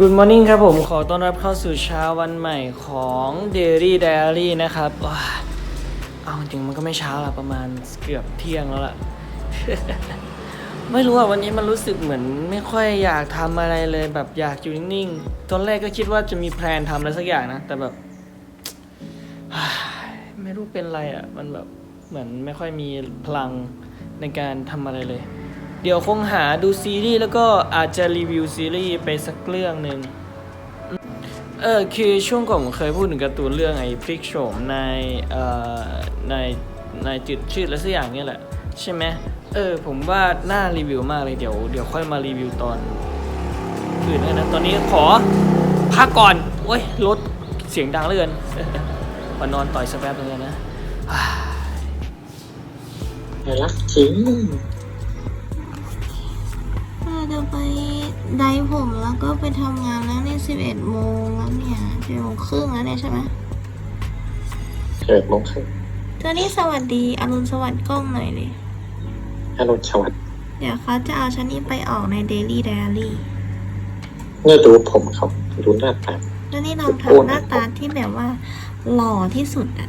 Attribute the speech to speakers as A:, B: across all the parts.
A: Good morning ครับผม ขอต้อนรับเข้าสู่เช้าวันใหม่ของ Daily Diary นะครับว้าเอาจริงมันก็ไม่เช้าละประมาณเกือบเที่ยงแล้วล่ะ ไม่รู้อะวันนี้มันรู้สึกเหมือนไม่ค่อยอยากทำอะไรเลยแบบอยากอยู่นิ่งๆ ตอนแรกก็คิดว่าจะมีแพลนทำอะไรสักอย่างนะ แต่แบบ ไม่รู้เป็นไรอะ มันแบบเหมือนไม่ค่อยมีพลังในการทำอะไรเลย เดี๋ยวคงหาดูซีรีส์แล้วก็อาจจะรีวิวซีรีส์ไปสักเรื่องหนึ่งเออคือช่วงก่อนผมเคยพูดถึงการ์ตูนเรื่องไอ้พลิกโฉมในเอ่อในในจุดชื่อและสักอย่างเนี่ยแหละ ใช่ไหมเออผมว่าน่ารีวิวมากเลยเดี๋ยวเดี๋ยวค่อยมารีวิวตอนอื่นแล้วนะตอนนี้ขอพักก่อนโอ้ยรถเสียงดังเหลือเกินมานอนต่อยสกแป๊บนึงแล้นะ
B: รักจริง
C: เรา จะไปไดร์ผมแล้วก็ไปทำงานแล้วเนี่ยสิบเอ็ดโมงแล้วเนี่ยสิบโมงครึ่งแล้วเนี่ยใช่ไหม
B: เกิดมงคล
C: เจ้านี่สวัสดีอรุณสวัสดิ์กล้องหน่อยดิ
B: อรุณสวัสดิ์
C: เดี๋ยวเขาจะเอาฉันนี่ไปออกใน Daily Diary
B: เมื่อดูผมเขาดูหน้าตา
C: แล้วนี่ลองทำหน้าตาที่แบบว่าหล่อที่สุดอะ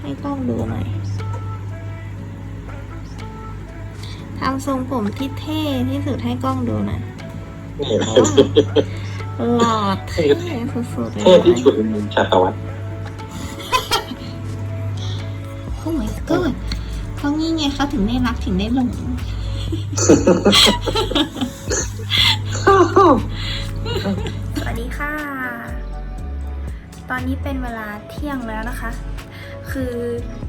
C: ให้กล้องดูหน่อย ทำทรงผมที่เท่ที่สุดให้กล้องดูหน่อย
B: นี่นะ
C: หล่อเท่สุดๆเลย
B: เท่ที่สุดจักรวรรดิ
C: โอ้ my god เขางี้ไงเขาถึงได้รักถึงได้หลงสวัสดีค่ะ ตอนนี้เป็นเวลาเที่ยงแล้วนะคะ คือ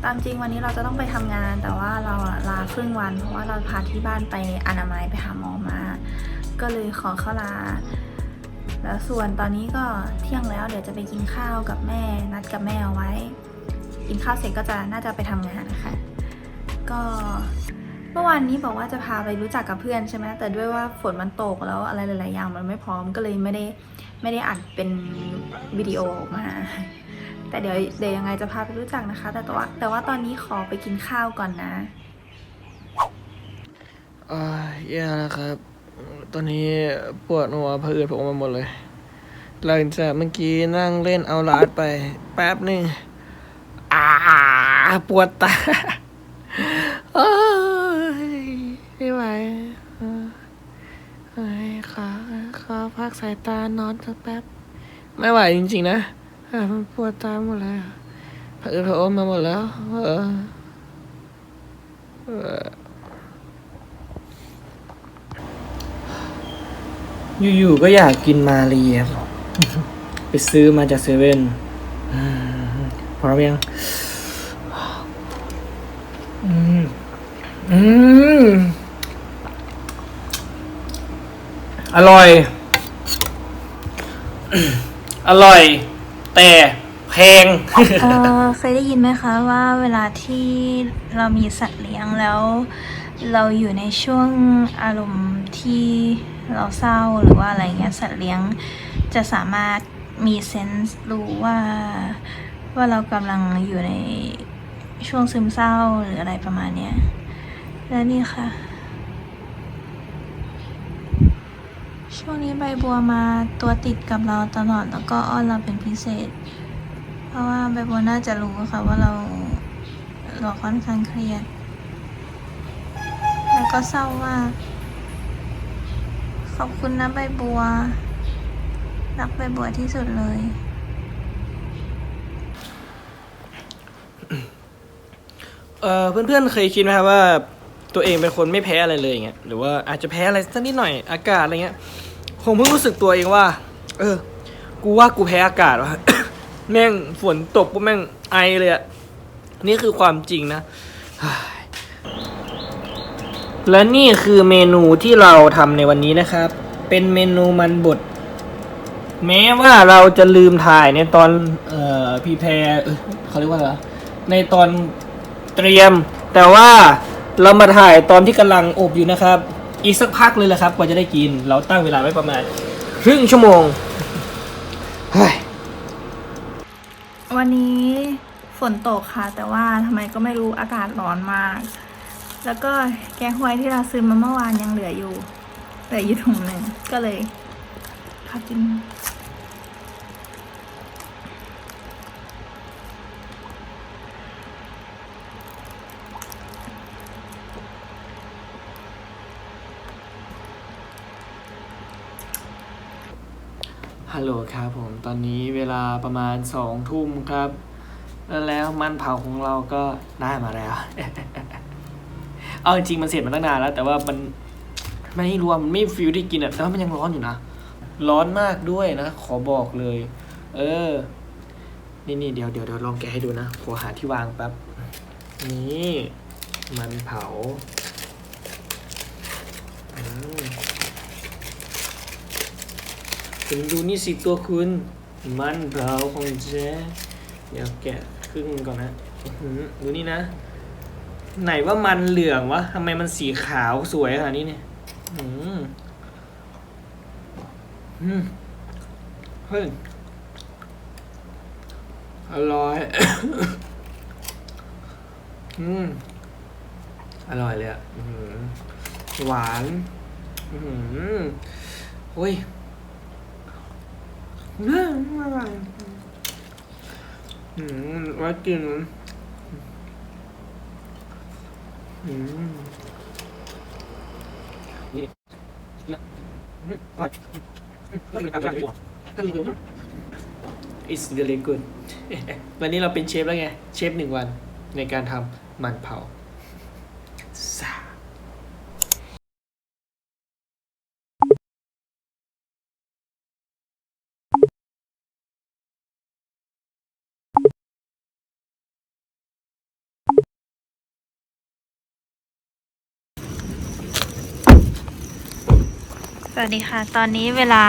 C: ตามจริงวันนี้เราจะต้องไปทำงานแต่ว่าเราลาครึ่งวัน เพราะว่าเราพาที่บ้านไปอนามัยไปหาหมอมา ก็เลยขอเข้าลา แล้วส่วนตอนนี้ก็เที่ยงแล้วเดี๋ยวจะไปกินข้าวกับแม่ นัดกับแม่เอาไว้ กินข้าวเสร็จก็จะน่าจะไปทำงานนะคะ ก็เมื่อวานนี้บอกว่าจะพาไปรู้จักกับเพื่อนใช่ไหมแต่ด้วยว่าฝนมันตกแล้วอะไรหลาย ๆ อย่างมันไม่พร้อมก็เลยไม่ได้ไม่ได้อัดเป็นวิดีโอออกมา แต่เดี๋ยวเดี๋ยวยังไงจะพาไปรู้จักนะคะแต่แต่ว่าแต่ว่าตอนนี้ขอไปกินข้าวก่อนนะ
A: อ่าแย่แล้วครับ ตอนนี้ปวดหัวผะอืดผมมาหมดเลย หลังจากเมื่อกี้นั่งเล่นเอาลาดไป แป๊บหนึ่งอ่าปวดตาโอ้ยไม่ไหวเออเอ้ยขอขอพักสายตานอนสักแป๊บ ไม่ไหวจริงๆนะ อะมันปวดตาหมดเลยผะอืดผะอมมาหมดแล้วเออออยู่ๆก็อยากกินมาเรียครับไปซื้อมาจากเซเว่นพร้อมยังอืมอืมอร่อย อร่อย แต่แพง
C: เออเคยได้ยินไหมคะว่าเวลาที่เรามีสัตว์เลี้ยงแล้ว เราอยู่ในช่วงอารมณ์ที่เราเศร้าหรือว่าอะไรเงี้ยสัตว์เลี้ยงจะสามารถมีเซนส์รู้ว่าว่าเรากำลังอยู่ในช่วงซึมเศร้าหรืออะไรประมาณเนี้ยและนี่ค่ะ ช่วงนี้ใบบัวมาตัวติดกับเราตลอดแล้วก็อ้อนเราเป็นพิเศษ เพราะว่าใบบัวน่าจะรู้ค่ะว่าเราเราค่อนข้างเครียด แล้วก็เศร้ามาก ขอบคุณนะใบบัว รักใบบัวที่สุดเลย
A: เออเพื่อนๆเคยคิดไหมครับว่าตัวเองเป็นคนไม่แพ้อะไรเลยอย่างเงี้ยหรือว่าอาจจะแพ้อะไรสักนิดหน่อยอากาศอะไรเงี้ย ผมเพิ่งรู้สึกตัวเองว่า เออ กูว่ากูแพ้อากาศว่ะ แม่งฝนตกปุ๊บแม่งไอเลยอะนี่คือความจริงนะ และนี่คือเมนูที่เราทำในวันนี้นะครับ เป็นเมนูมันบด แม้ว่าเราจะลืมถ่ายในตอน เอ่อพีแพรเเขาเรียกว่าอะไรในตอนเตรียม แต่ว่าเรามาถ่ายตอนที่กำลังอบอยู่นะครับ อีกสักพักเลยแหละครับกว่าจะได้กิน เราตั้งเวลาไว้ประมาณครึ่งชั่วโมงเฮ้ย
C: วันนี้ฝนตกค่ะ แต่ว่าทำไมก็ไม่รู้อากาศร้อนมาก แล้วก็แกงฮวยที่เราซื้อมาเมื่อวานยังเหลืออยู่ เหลืออยู่ถุงหนึ่งก็เลยทค่ะกิน
A: ฮัลโหลครับผม ตอนนี้เวลาประมาณสองทุ่มครับ แล้วมันเผาของเราก็ได้มาแล้ว เอาจริงมันเสร็จมาตั้งนานแล้ว แต่ว่ามันไม่รวมนไม่ฟิลได้กินอะแต่ว่ามันยังร้อนอยู่นะ ร้อนมากด้วยนะ ขอบอกเลย เออ นี่นี่เดี๋ยวเดี๋ยวเดี๋ยวลองแกะให้ดูนะขอหาที่วางแป๊บ นี่ มันเผาอืม คุณดูนี่สิตัวคุณ มันเผาของเจ๊เดี๋ยวแกะครึ่งก่อนนะดูนี่นะ ไหนว่ามันเหลืองวะทำไมมันสีขาวสวยขนาดนี้เนี่ยอืมอืมเฮ้ยอร่อย อืม อร่อยเลยอะหวาน อือหือโอ้ย อืมอร่อยอืมไว้กินอืมนี่นะอร่อย It's really good วันนี้เราเป็นเชฟแล้วไง เชฟหนึ่งวันในการทำมันเผาซา
C: สวัสดีค่ะ ตอนนี้เวลา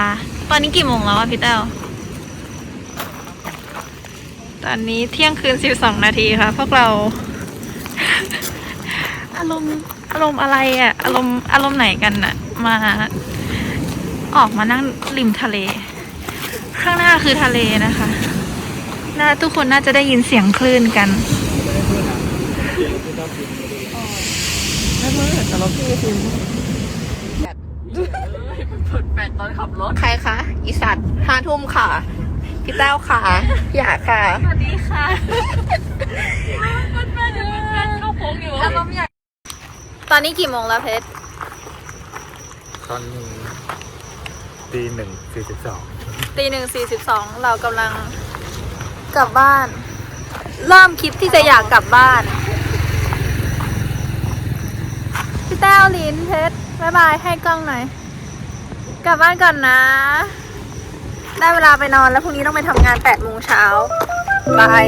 C: ตอนนี้กี่โมงแล้วอะพี่เต้าตอนนี้เที่ยงคืนสิบสองนาทีค่ะ พวกเรา อารมณ์อารมณ์อะไรอะอารมณ์อารมณ์ไหนกันอะมา ออกมานั่งริมทะเล ข้างหน้าคือทะเลนะคะน่าทุกคนน่าจะได้ยินเสียงคลื่นกัน
D: ใครคะ อีสัตว์ห้าทุ่มค่ะ พี่แต้วค่ะพี่หยาค่ะ
C: สวัสดีค่ะตอนนี้กี่โมงแล้วเพชร
B: ตอนนี้ตีหนึ่งสี่สิบสอง
C: ตีหนึ่งสี่สิบสองเรากำลังกลับบ้าน เริ่มคิดที่จะอยากกลับบ้าน พี่แต้วลินเพชรบายบายให้กล้องหน่อย กลับบ้านก่อนนะ ได้เวลาไปนอนแล้วพรุ่งนี้ต้องไปทำงานแปดโมงเช้าบาย